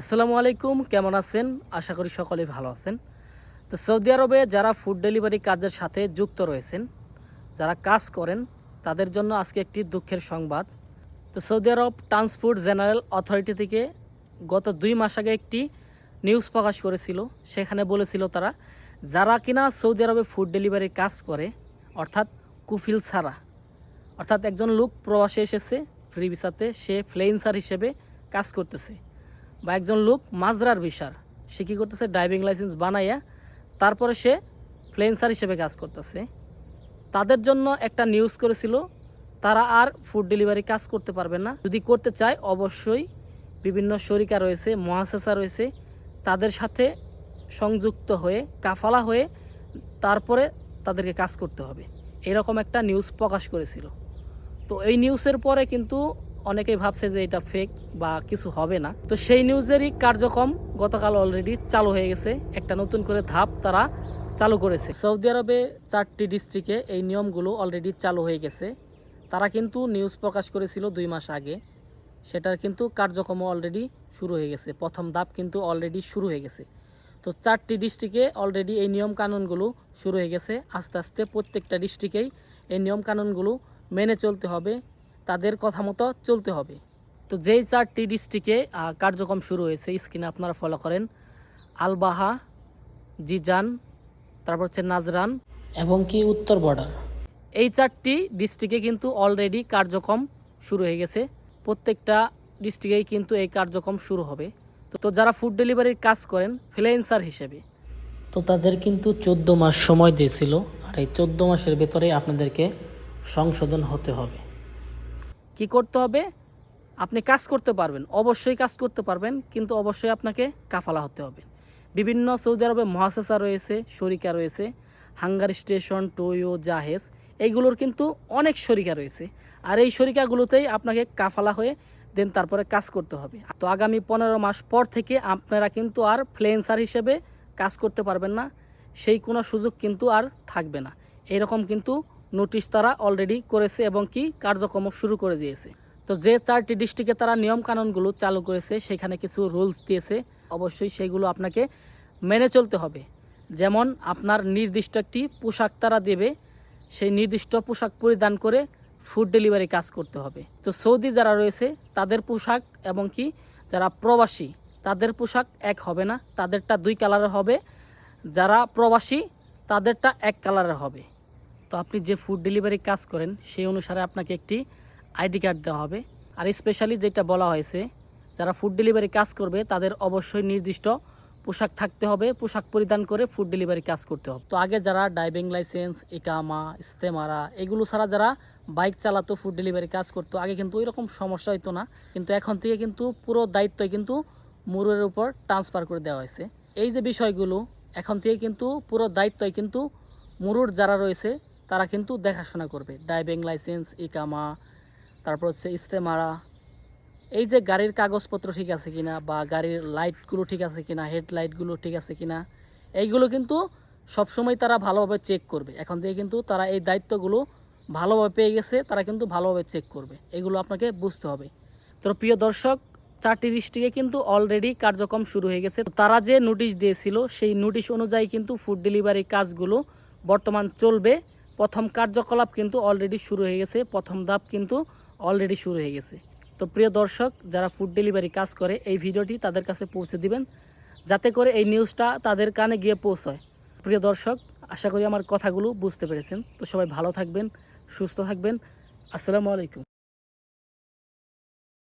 আসসালামু আলাইকুম, কেমন আছেন? আশা করি সকলে ভালো আছেন। তো সৌদি আরবে যারা ফুড ডেলিভারি কাজের সাথে যুক্ত রয়েছেন, যারা কাজ করেন, তাদের জন্য আজকে একটি দুঃখের সংবাদ। তো Saudi Arab transport general authority থেকে গত দুই মাস আগে একটি নিউজ প্রকাশ করেছিল। সেখানে বলেছিল তারা, যারা কিনা সৌদি আরবে ফুড ডেলিভারির কাজ করে, অর্থাৎ কুফিল ছাড়া, অর্থাৎ একজন লোক প্রবাসে এসেছে, ফ্রি ভিসাতে, সে ফ্লেন্সার হিসেবে কাজ করতেছে। বা একজন লোক মাজরার বিশার সে কী করতেছে? ড্রাইভিং লাইসেন্স বানাইয়া তারপরে সে ফ্লেন্সার হিসেবে কাজ করতেছে। তাদের জন্য একটা নিউজ করেছিল, তারা আর ফুড ডেলিভারি কাজ করতে পারবে না। যদি করতে চায়, অবশ্যই বিভিন্ন শরিকা রয়েছে, মহাসেসা রয়েছে, তাদের সাথে সংযুক্ত হয়ে, কাফালা হয়ে তারপরে তাদেরকে কাজ করতে হবে। এরকম একটা নিউজ প্রকাশ করেছিল। তো এই নিউজের পরে কিন্তু অনেকেই ভাবছে যে এটা ফেক বা কিছু হবে না। তো সেই নিউজেরই কার্যক্রম গতকাল অলরেডি চালু হয়ে গেছে। একটা নতুন করে ধাপ তারা চালু করেছে। সৌদি আরবে চারটি ডিস্ট্রিক্টে এই নিয়মগুলো অলরেডি চালু হয়ে গেছে। তারা কিন্তু নিউজ প্রকাশ করেছিল দুই মাস আগে। সেটার কিন্তু কার্যক্রম অলরেডি শুরু হয়ে গেছে। প্রথম ধাপ কিন্তু অলরেডি শুরু হয়ে গেছে। তো চারটি ডিস্ট্রিক্টে অলরেডি এই নিয়ম কানুনগুলো শুরু হয়ে গেছে। আস্তে আস্তে প্রত্যেকটা ডিস্ট্রিক্টেই এই নিয়ম কানুনগুলো মেনে চলতে হবে। তাদের কথা মতো চলতে হবে। তো যেই চারটি ডিস্ট্রিক্টে কার্যক্রম শুরু হয়েছে স্ক্রিনে আপনারা ফলো করেন। আলবাহা জিজান তারপর হচ্ছে নাজরান এবং কি উত্তর বর্ডার এই চারটি ডিস্ট্রিক্টে কিন্তু অলরেডি কার্যক্রম শুরু হয়ে গেছে। প্রত্যেকটা ডিস্ট্রিক্টেই কিন্তু এই কার্যক্রম শুরু হবে। তো তো যারা ফুড ডেলিভারির কাজ করেন ফ্রিল্যান্সার হিসেবে। তো তাদের কিন্তু চোদ্দ মাস সময় দিয়েছিল। আর এই চোদ্দ মাসের ভেতরে আপনাদেরকে সংশোধন হতে হবে। কি করতে হবে? আপনি কাজ করতে পারবেন, অবশ্যই কাজ করতে পারবেন, কিন্তু অবশ্যই আপনাকে কাফালা হতে হবে। বিভিন্ন সৌদি আরবে মহাসেসা রয়েছে, শরিকা রয়েছে, হাঙ্গার স্টেশন, টোয়ো, জাহেজ এইগুলোর কিন্তু অনেক শরিকা রয়েছে। আর এই শরিকাগুলোতেই আপনাকে কাফালা হয়ে দেন তারপরে কাজ করতে হবে। তো আগামী পনেরো মাস পর থেকে আপনারা কিন্তু আর ফ্লেন্সার হিসেবে কাজ করতে পারবেন না, সেই কোনো সুযোগ কিন্তু আর থাকবে না। এরকম কিন্তু নোটিশ তারা অলরেডি করেছে এবং কি কার্যক্রম শুরু করে দিয়েছে। তো যে চারটি ডিস্ট্রিক্টে তারা নিয়ম কানুনগুলো চালু করেছে, সেখানে কিছু রুলস দিয়েছে, অবশ্যই সেগুলো আপনাকে মেনে চলতে হবে। যেমন আপনার নির্দিষ্ট একটি পোশাক তারা দেবে, সেই নির্দিষ্ট পোশাক পরিধান করে ফুড ডেলিভারি কাজ করতে হবে। তো সৌদি যারা রয়েছে, তাদের পোশাক এবং কি যারা প্রবাসী, তাদের পোশাক এক হবে না, তাদেরটা দুই কালারের হবে। যারা প্রবাসী, তাদেরটা এক কালারের হবে। তো আপনি যে ফুড ডেলিভারি কাজ করেন, সেই অনুসারে আপনাকে একটি আইডি কার্ড দেওয়া হবে। আর স্পেশালি যেটা বলা হয়েছে, যারা ফুড ডেলিভারি কাজ করবে, তাদের অবশ্যই নির্দিষ্ট পোশাক থাকতে হবে। পোশাক পরিধান করে ফুড ডেলিভারি কাজ করতে হবে। তো আগে যারা ড্রাইভিং লাইসেন্স ইকামা, ইস্তেমারা, এগুলো ছাড়া যারা বাইক চালাতো ফুড ডেলিভারি কাজ করতো, আগে কিন্তু ওই রকম সমস্যা হতো না। কিন্তু এখন থেকে কিন্তু পুরো দায়িত্ব কিন্তু মুরের উপর ট্রান্সফার করে দেওয়া হয়েছে। এই যে বিষয়গুলো, এখন থেকে কিন্তু পুরো দায়িত্বই কিন্তু মুরুর যারা রয়েছে তারা কিন্তু দেখাশোনা করবে। ড্রাইভিং লাইসেন্স, ইকামা, তারপর হচ্ছে ইস্তেমারা এই যে গাড়ির কাগজপত্র ঠিক আছে কিনা বা গাড়ির লাইটগুলো ঠিক আছে কিনা হেডলাইটগুলো ঠিক আছে কিনা, এইগুলো কিন্তু সবসময় তারা ভালোভাবে চেক করবে। এখন থেকে কিন্তু তারা এই দায়িত্বগুলো ভালোভাবে পেয়ে গেছে, তারা কিন্তু ভালোভাবে চেক করবে। এগুলো আপনাকে বুঝতে হবে। তো প্রিয় দর্শক, চারটি ডিস্ট্রিক্টে কিন্তু অলরেডি কার্যক্রম শুরু হয়ে গেছে। তারা যে নোটিশ দিয়েছিল, সেই নোটিশ অনুযায়ী কিন্তু ফুড ডেলিভারি কাজগুলো বর্তমান চলবে। প্রথম কার্যকলাপ কিন্তু অলরেডি শুরু হয়ে গেছে, প্রথম ধাপ কিন্তু অলরেডি শুরু হয়ে গেছে। তো প্রিয় দর্শক, যারা ফুড ডেলিভারি কাজ করে, এই ভিডিওটি তাদের কাছে পৌঁছে দিবেন, যাতে করে এই নিউজটা তাদের কানে গিয়ে পৌঁছয়। প্রিয় দর্শক, আশা করি আমার কথাগুলো বুঝতে পেরেছেন। তো সবাই ভালো থাকবেন, সুস্থ থাকবেন। আসসালামু আলাইকুম।